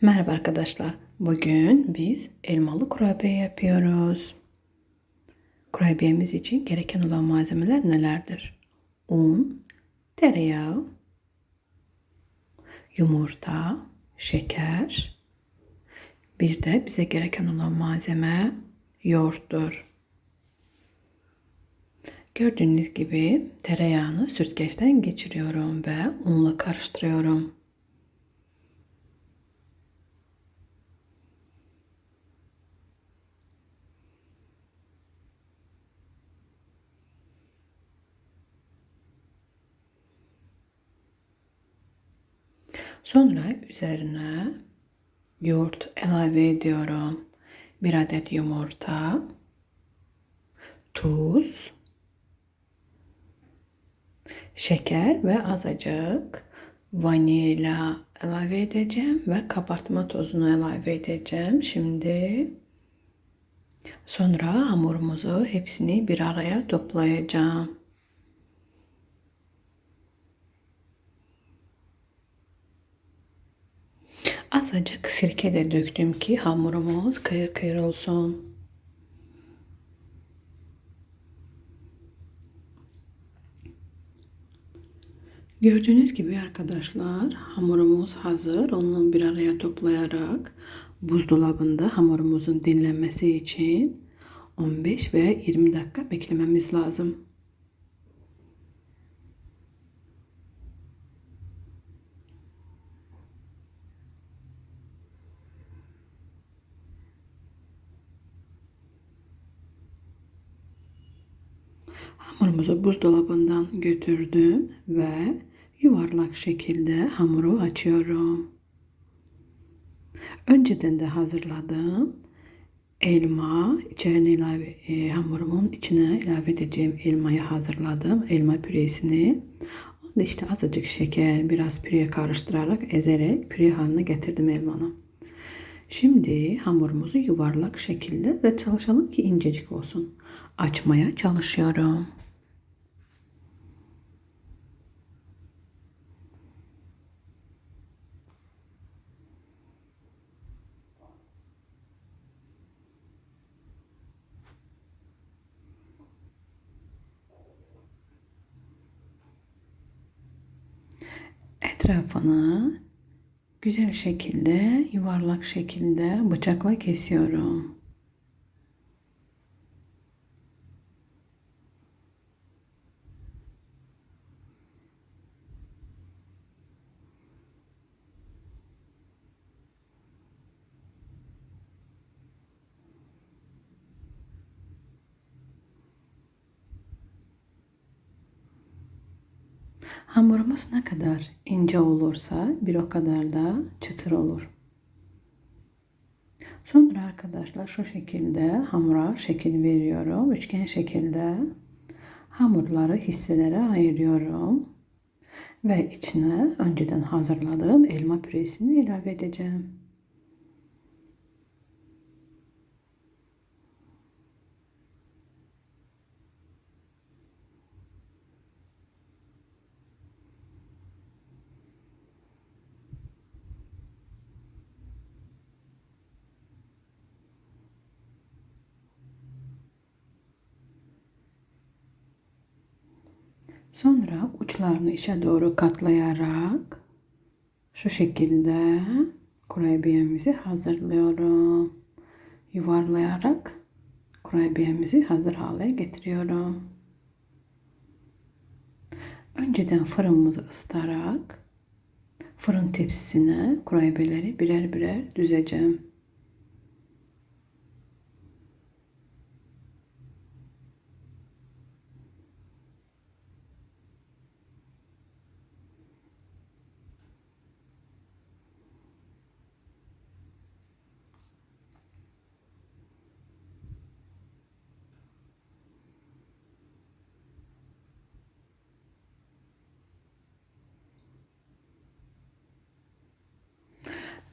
Merhaba arkadaşlar. Bugün biz elmalı kurabiye yapıyoruz. Kurabiyemiz için gereken olan malzemeler nelerdir? Un, tereyağı, yumurta, şeker. Bir de bize gereken olan malzeme yoğurttur. Gördüğünüz gibi tereyağını süzgeçten geçiriyorum ve unla karıştırıyorum. Sonra üzerine yoğurt ilave ediyorum. Bir adet yumurta, tuz, şeker ve azıcık vanilya ilave edeceğim ve kabartma tozunu ilave edeceğim. Şimdi sonra hamurumuzu hepsini bir araya toplayacağım. Azıcık sirke de döktüm ki hamurumuz kıyır kıyır olsun. Gördüğünüz gibi arkadaşlar hamurumuz hazır. Onu bir araya toplayarak buzdolabında hamurumuzun dinlenmesi için 15 ve 20 dakika beklememiz lazım. Hamurumuzu buzdolabından götürdüm ve yuvarlak şekilde hamuru açıyorum. Önceden de hazırladığım elma içerine ilave e, hamurumun içine ilave edeceğim elmayı hazırladım. Elma püresini. Onu da işte azıcık şeker, biraz püre karıştırarak ezerek püre haline getirdim elmanı. Şimdi hamurumuzu yuvarlak şekilde ve çalışalım ki incecik olsun. Açmaya çalışıyorum. Etrafını güzel şekilde yuvarlak şekilde bıçakla kesiyorum. Hamurumuz ne kadar ince olursa bir o kadar da çıtır olur. Sonra arkadaşlar şu şekilde hamura şekil veriyorum. Üçgen şekilde hamurları hisselere ayırıyorum. Ve içine önceden hazırladığım elma püresini ilave edeceğim. Sonra uçlarını içe doğru katlayarak şu şekilde kurabiyemizi hazırlıyorum. Yuvarlayarak kurabiyemizi hazır hale getiriyorum. Önceden fırınımızı ısıtarak fırın tepsisine kurabiyeleri birer birer düzeceğim.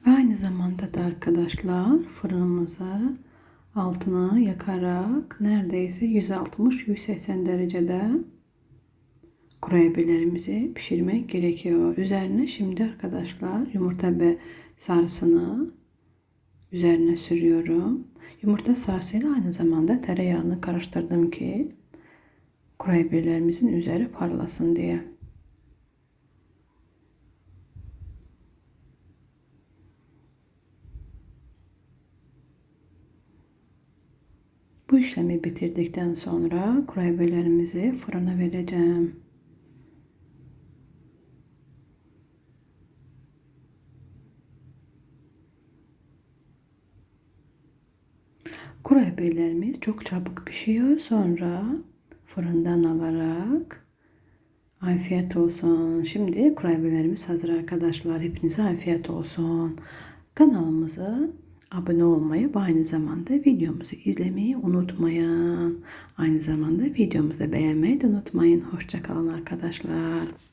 Ve aynı zamanda da arkadaşlar fırınımızı altına yakarak neredeyse 160-180 derecede kurabiyelerimizi pişirmek gerekiyor. Üzerine şimdi arkadaşlar yumurta ve sarısını üzerine sürüyorum. Yumurta sarısıyla aynı zamanda tereyağını karıştırdım ki kurabiyelerimizin üzeri parlasın diye. Bu işlemi bitirdikten sonra kurabiyelerimizi fırına vereceğim. Kurabiyelerimiz çok çabuk pişiyor. Sonra fırından alarak afiyet olsun. Şimdi kurabiyelerimiz hazır arkadaşlar. Hepinize afiyet olsun. Kanalımıza abone olmayı ve aynı zamanda videomuzu izlemeyi unutmayın. Aynı zamanda videomuzu beğenmeyi de unutmayın. Hoşçakalın arkadaşlar.